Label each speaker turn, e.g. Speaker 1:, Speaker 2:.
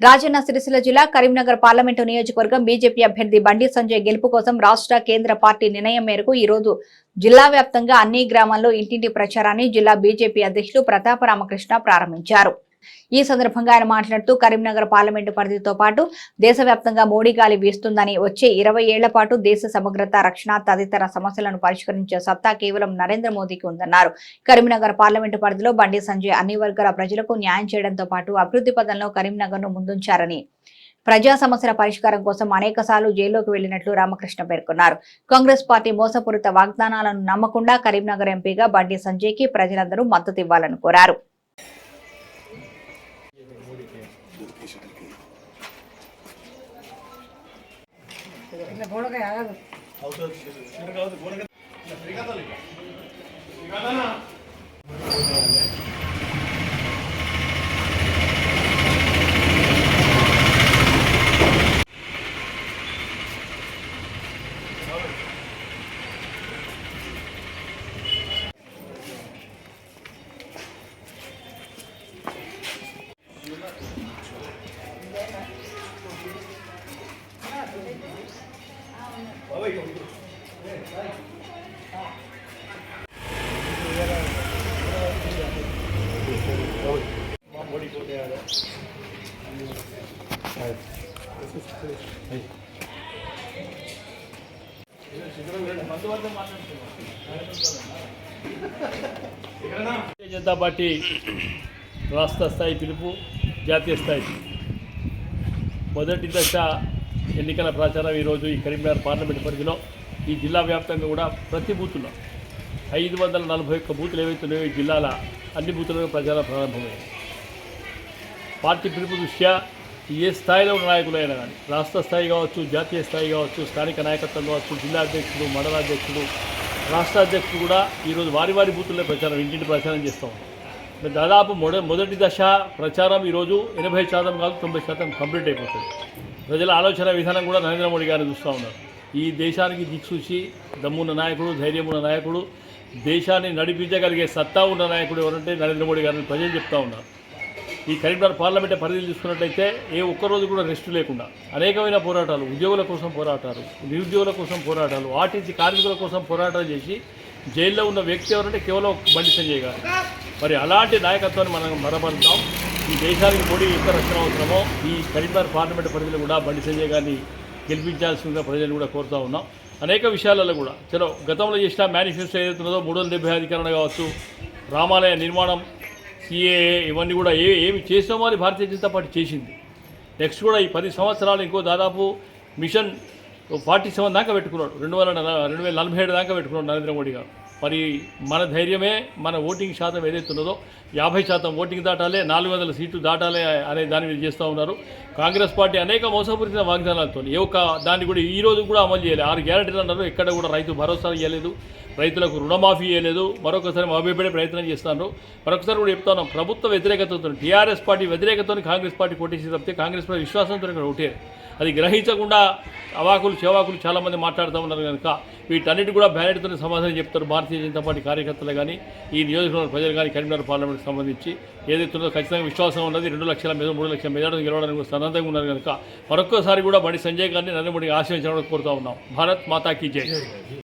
Speaker 1: రాజన్న సిరిసిల్ల జిల్లా కరీంనగర్ పార్లమెంటు నియోజకవర్గం బీజేపీ అభ్యర్థి బండి సంజయ్ గెలుపు కోసం రాష్ట్ర కేంద్ర పార్టీ నిర్ణయం మేరకు ఈ రోజు జిల్లా వ్యాప్తంగా అన్ని గ్రామాల్లో ఇంటింటి ప్రచారాన్ని జిల్లా బీజేపీ అధ్యక్షులు ప్రతాప రామకృష్ణ ప్రారంభించారు. ఈ సందర్భంగా ఆయన మాట్లాడుతూ కరీంనగర్ పార్లమెంటు పరిధితో పాటు దేశవ్యాప్తంగా మోడీ గాలి వీస్తుందని వచ్చే ఇరవై ఏళ్ళ పాటు దేశ సమగ్రత రక్షణ తదితర సమస్యలను పరిష్కరించే సత్తా కేవలం నరేంద్ర మోదీకి ఉందన్నారు. కరీంనగర్ పార్లమెంటు పరిధిలో బండి సంజయ్ అన్ని వర్గాల ప్రజలకు న్యాయం చేయడంతో పాటు అభివృద్ధి పదంలో కరీంనగర్ను ముందుంచారని ప్రజా సమస్యల పరిష్కారం కోసం అనేక సార్లు జైల్లోకి వెళ్ళినట్లు రామకృష్ణ పేర్కొన్నారు. కాంగ్రెస్ పార్టీ మోసపూరిత వాగ్దానాలను నమ్మకుండా కరీంనగర్ ఎంపీగా బండి సంజయ్కి ప్రజలందరూ మద్దతు ఇవ్వాలని కోరారు.
Speaker 2: வச்சுருக்கு இல்லை போடக்கா ஆகாது போடக்கா జనతా పార్టీ రాష్ట్ర స్థాయి పిలుపు జాతీయ స్థాయి పిలుపు. మొదటి దశ ఎన్నికల ప్రచారం ఈరోజు ఈ కరీంనగర్ పార్లమెంట్ పరిధిలో ఈ జిల్లా వ్యాప్తంగా కూడా ప్రతి బూత్లో ఐదు వందల నలభై ఒక్క బూతులు ఏవైతున్నాయో ఈ జిల్లాల అన్ని బూతులలో ప్రచారం ప్రారంభమైంది. పార్టీ పిలుపు దృష్ట్యా ఏ స్థాయిలో ఉన్న నాయకులైనా కానీ రాష్ట్ర స్థాయి కావచ్చు జాతీయ స్థాయి కావచ్చు స్థానిక నాయకత్వం కావచ్చు జిల్లా అధ్యక్షుడు మండల అధ్యక్షుడు రాష్ట్ర అధ్యక్షుడు కూడా ఈరోజు వారి వారి బూతుల్లో ప్రచారం ఇంటింటి ప్రచారం చేస్తూ ఉన్నారు. దాదాపు మొద మొదటి దశ ప్రచారం ఈరోజు ఎనభై శాతం కాదు తొంభై శాతం కంప్లీట్ అయిపోతుంది. ప్రజల ఆలోచన విధానం కూడా నరేంద్ర మోడీ గారిని చూస్తూ ఉన్నారు. ఈ దేశానికి దిక్సూచి దమ్మున్న నాయకుడు ధైర్యమున్న నాయకుడు దేశాన్ని నడిపించగలిగే సత్తా ఉన్న నాయకుడు ఎవరంటే నరేంద్ర మోడీ గారిని ప్రజలు చెప్తా ఉన్నారు. ఈ కరీంనగర్ పార్లమెంట్ పరిధిని చూసుకున్నట్లయితే ఏ ఒక్కరోజు కూడా రెస్ట్ లేకుండా అనేకమైన పోరాటాలు ఉద్యోగుల కోసం పోరాటాలు నిరుద్యోగుల కోసం పోరాటాలు ఆర్టీసీ కార్మికుల కోసం పోరాటాలు చేసి జైల్లో ఉన్న వ్యక్తి ఎవరంటే కేవలం బండి సంజయ్ గారు. మరి అలాంటి నాయకత్వాన్ని మనం మరపడతాం ఈ దేశానికి మోడీ ఎంత రక్షణ అవసరమో ఈ కరీంనగర్ పార్లమెంట్ పరిధిలో కూడా బండి సంజయ్ గారిని గెలిపించాల్సిందిగా ప్రజలు కూడా కోరుతూ ఉన్నాం. అనేక విషయాలలో కూడా చలో గతంలో చేసిన మేనిఫెస్టో ఏదైతున్నదో మూడు వందల డెబ్బై అధికరణ కావచ్చు రామాలయ నిర్మాణం సిఏఏ ఇవన్నీ కూడా ఏ ఏమి చేసామో అని భారతీయ జనతా పార్టీ చేసింది. నెక్స్ట్ కూడా ఈ పది సంవత్సరాలు ఇంకో దాదాపు మిషన్ ఫార్టీ సెవెన్ దాకా పెట్టుకున్నాడు. రెండు వేల రెండు వేల నలభై ఏడు దాకా పెట్టుకున్నాడు నరేంద్ర మోడీ గారు. మరి మన ధైర్యమే మన ఓటింగ్ శాతం ఏదైతే ఉన్నదో యాభై శాతం ఓటింగ్ దాటాలే నాలుగు వందల సీట్లు దాటాలే అనే దాని మీద చేస్తూ ఉన్నారు. కాంగ్రెస్ పార్టీ అనేక మోసపూరిత వాగ్దానాలతో ఏ ఒక్క దాన్ని కూడా ఈ రోజు కూడా అమలు చేయాలి. ఆరు గ్యారెంటీలు అన్నారు ఎక్కడ కూడా రైతు భరోసా ఇవ్వలేదు. రైతులకు రుణమాఫీ చేయలేదు. మరొకసారి మభ్యపడే ప్రయత్నం చేస్తున్నారు మరొకసారి కూడా చెప్తాను ప్రభుత్వ వ్యతిరేకతతో టీఆర్ఎస్ పార్టీ వ్యతిరేకతతో కాంగ్రెస్ పార్టీ కొట్టేసి తప్పితే కాంగ్రెస్ పార్టీ విశ్వాసంతో ఇక్కడ ఒకటే అది గ్రహించకుండా అవాకులు చెవాకులు చాలామంది మాట్లాడుతూ ఉన్నారు కనుక వీటన్నిటి కూడా బ్యాలెట్తో సమాధానం చెప్తారు భారతీయ జనతా పార్టీ కార్యకర్తలు కానీ ఈ నియోజకవర్గ ప్రజలు కానీ కరీంనగర్ పార్లమెంట్కి సంబంధించి. ఏదైతుందో ఖచ్చితంగా విశ్వాసం ఉన్నది. రెండు లక్షల మీద మూడు లక్షల మెజార్టీ గెలవడానికి సన్నద్ధంగా ఉన్నారు కనుక మరొక్కసారి కూడా బండి సంజయ్ గారిని నరేంద్ర మోడీ ఆశ్రయించడానికి కోరుతా ఉన్నాం. భారత్ మాతాకి జై.